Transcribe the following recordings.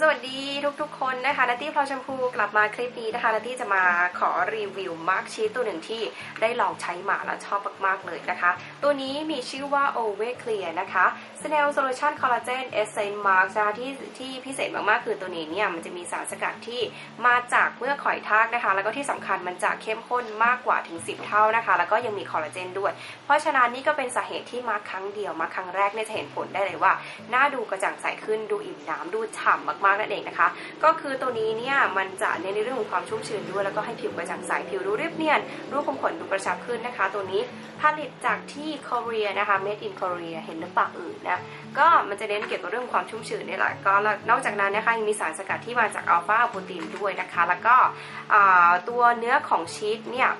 สวัสดีทุกๆ คนนะคะนัตตี้พลอยชมพูกลับมาคลิปนี้นะคะนัตตี้จะมาขอรีวิวมาร์กชีตตัวหนึ่งที่ได้ลองใช้มาแล้วชอบมากๆเลยนะคะ ตัวนี้มีชื่อว่า o v e Clear นะคะ Snail Solution Collagen Essence Mask นะคะที่ที่พิเศษมากๆ คือตัวนี้เนี่ยมันจะมีสารสกัดที่มาจากเมือกหอยทากนะคะ แล้วก็ที่สำคัญมันจะเข้มข้นมากกว่าถึง 10 เท่านะคะ แล้วก็ยังมีคอลลาเจนด้วย เพราะฉะนั้นนี่ก็เป็นสาเหตุที่มาครั้งเดียวมาครั้งแรกเนี่ยจะเห็นผลได้เลยว่าหน้าดูกระจ่างใสขึ้นดูอิ่มน้ำดูฉ่ำมากๆนั่นเองนะคะ ก็คือตัวนี้เนี่ยมันจะเน้นในเรื่องของความชุ่มชื้นด้วยแล้วก็ให้ผิวกระจ่างใสผิวดูเรียบเนียนรูปของขนดูกระชับขึ้นนะคะ ตัวนี้ผลิตจากที่เกาหลีนะคะ made in Korea เห็นหรือเปล่าอื่นนะก็มันจะเน้นเกี่ยวกับเรื่องความชุ่มชื้นนี่แหละก็นอกจากนั้นนะคะยังมีสารสกัดที่มาจากอัลฟาโปรตีนด้วยนะคะ แล้วก็ตัวเนื้อของชีสเนี่ย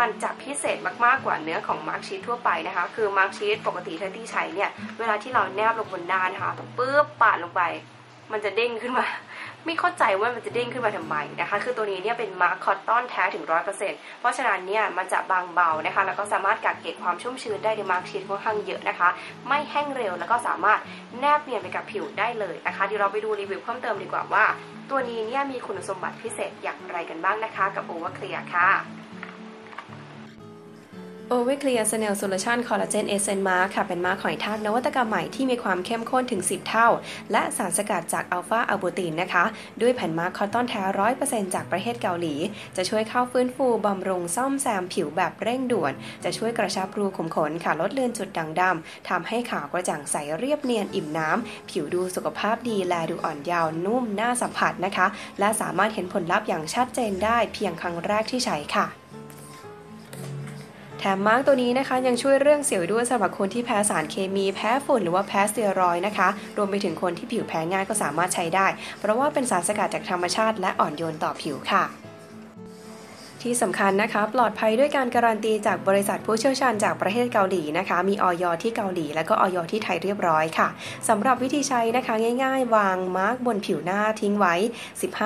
มันจะพิเศษมากๆกว่าเนื้อของมาร์กชีสทั่วไปนะคะ คือมาร์กชีสปกติที่ใช้เนี่ย เวลาที่เราแนบลงบนหน้านะคะปุ๊บปาดลงไป มันจะเด้งขึ้นมา ไม่เข้าใจว่ามันจะเด้งขึ้นมาทำไมนะคะ คือตัวนี้เนี่ยเป็นมาร์คคอตตอนแท้ถึงร้อยเปอร์เซ็นต์เพราะฉะนั้นเนี่ยมันจะบางเบานะคะ แล้วก็สามารถกักเก็บความชุ่มชื้นได้ในมาร์กชีสค่อนข้างเยอะนะคะ ไม่แห้งเร็วแล้วก็สามารถแนบเนียนไปกับผิวได้เลยนะคะเดี๋ยวเราไปดูรีวิวเพิ่มเติมดีกว่าว่า ตัวนี้เนี่ยมีคุณสมบัติพิเศษอย่างไรกันบ้างนะคะ กับโอเวอร์เคลียร์ค่ะ o v e c l e a r Snail Solution Collagen Essence Mask ค่ะ เป็นมาร์คหอยทากนวัตกรรมใหม่ที่มีความเข้มข้นถึง 10 เท่า และสารสกัดจากอัลฟาอัลบูตินนะคะ ด้วยแผ่นมาร์คคอตตอนแท้ร้อยเปอร์เซ็นต์จากประเทศเกาหลี จะช่วยเข้าฟื้นฟูบำรุงซ่อมแซมผิวแบบเร่งด่วน จะช่วยกระชับรูขุมขนค่ะ ลดเลือนจุดด่างดำทำให้ขาวกระจ่างใสเรียบเนียนอิ่มน้ำ ผิวดูสุขภาพดีแลดูอ่อนเยาว์นุ่มน่าสัมผัสนะคะ และสามารถเห็นผลลัพธ์อย่างชัดเจนได้เพียงครั้งแรกที่ใช้ค่ะ ถมมาร์กตัวนี้นะคะยังช่วยเรื่องเสียวด้วยสำหรับคนที่แพ้สารเคมีแพ้ฝุ่นหรือว่าแพ้สเตียรอยนะคะ รวมไปถึงคนที่ผิวแพ้ง่ายก็สามารถใช้ได้ เพราะว่าเป็นสารสกัดจากธรรมชาติและอ่อนโยนต่อผิวค่ะ ที่สำคัญนะคะ ปลอดภัยด้วยการการันตีจากบริษัทผู้เชี่ยวชาญจากประเทศเกาหลีนะคะ มีออยที่เกาหลี และก็ออยที่ไทยเรียบร้อยค่ะสำหรับวิธีใช้นะคะง่าย ๆ วางมาร์กบนผิวหน้าทิ้งไว้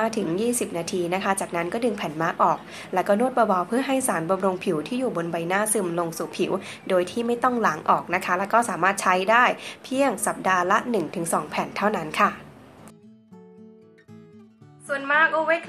15-20 นาทีนะคะ จากนั้นก็ดึงแผ่นมาร์กออก แล้วก็นวดเบาๆเพื่อให้สารบำรุงผิวที่อยู่บนใบหน้าซึมลงสู่ผิว โดยที่ไม่ต้องล้างออกนะคะ แล้วก็สามารถใช้ได้เพียงสัปดาห์ละ 1-2 แผ่นเท่านั้นค่ะ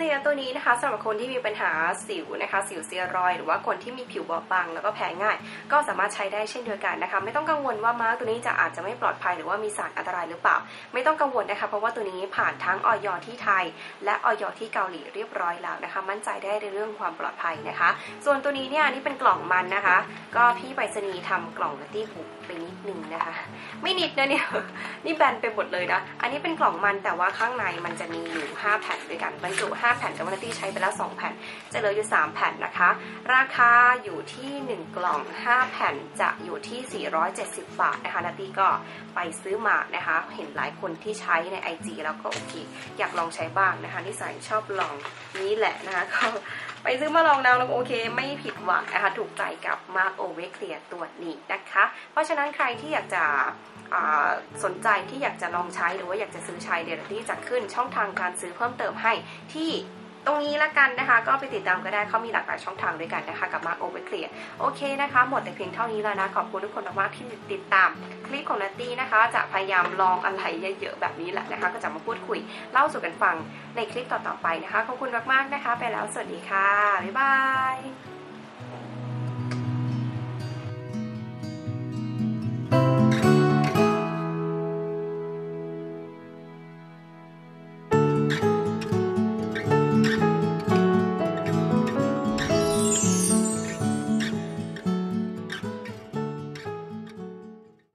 ลียร์ตัวนี้นะคะสำหรับคนที่มีปัญหาสิวนะคะสิวเซียรอยหรือว่าคนที่มีผิวบอบบางแล้วก็แพ้ง่าย ก็สามารถใช้ได้เช่นเดียวกันนะคะไม่ต้องกังวลว่ามาร์กตัวนี้จะอาจจะไม่ปลอดภัยหรือว่ามีสารอันตรายหรือเปล่า ไม่ต้องกังวลนะคะเพราะว่าตัวนี้ผ่านทั้งออยที่ไทย และออยที่เกาหลีเรียบร้อยแล้วนะคะมั่นใจได้ในเรื่องความปลอดภัยนะคะ ส่วนตัวนี้เนี่ยนี่เป็นกล่องมันนะคะ ก็พี่ไปรษณีย์ทำกล่องนัตตี้หุบไปนิดนึงนะคะ ไม่นิดนะเนี่ยนี่แบนไปหมดเลยนะอันนี้เป็นกล่องมันแต่ว่าข้างในมันจะมีอยู่5แผ่นด้วยกันบรรจุ5 5 แผ่นแต่วันตี้ใช้ไปแล้ว 2 แผ่น จะเหลืออยู่ 3 แผ่นนะคะ ราคาอยู่ที่ 1 กล่อง 5 แผ่นจะอยู่ที่ 470 บาทนะคะนาตตี้ก็ไปซื้อมานะคะ เห็นหลายคนที่ใช้ใน IG แล้วก็โอเค อยากลองใช้บ้างนะคะนิสัยชอบลองนี้แหละนะคะก็ไปซื้อมาลองแล้วล้วโอเค ไม่ผิดหวังนะคะถูกใจกับมาร์กโอเวเคลียตัวนี้นะคะ เพราะฉะนั้นใครที่อยากจะสนใจที่อยากจะลองใช้หรือว่าอยากจะซื้อใช้เดี๋ยวที่จะขึ้นช่องทางการซื้อเพิ่มเติมให้ที่ ตรงนี้ละกันนะคะ ก็ไปติดตามก็ได้เขามีหลากหลายช่องทางด้วยกันนะคะ กับมาร์กโอเวอร์เคลียโอเคนะคะ หมดแต่เพียงเท่านี้แล้วนะ ขอบคุณทุกคนมากที่ติดตาม คลิปของนัตตี้นะคะ จะพยายามลองอะไรเยอะๆแบบนี้แหละนะคะ ก็จะมาพูดคุยเล่าสู่กันฟังในคลิปต่อๆไปนะคะ ขอบคุณมากๆนะคะ ไปแล้วสวัสดีค่ะบ๊ายบาย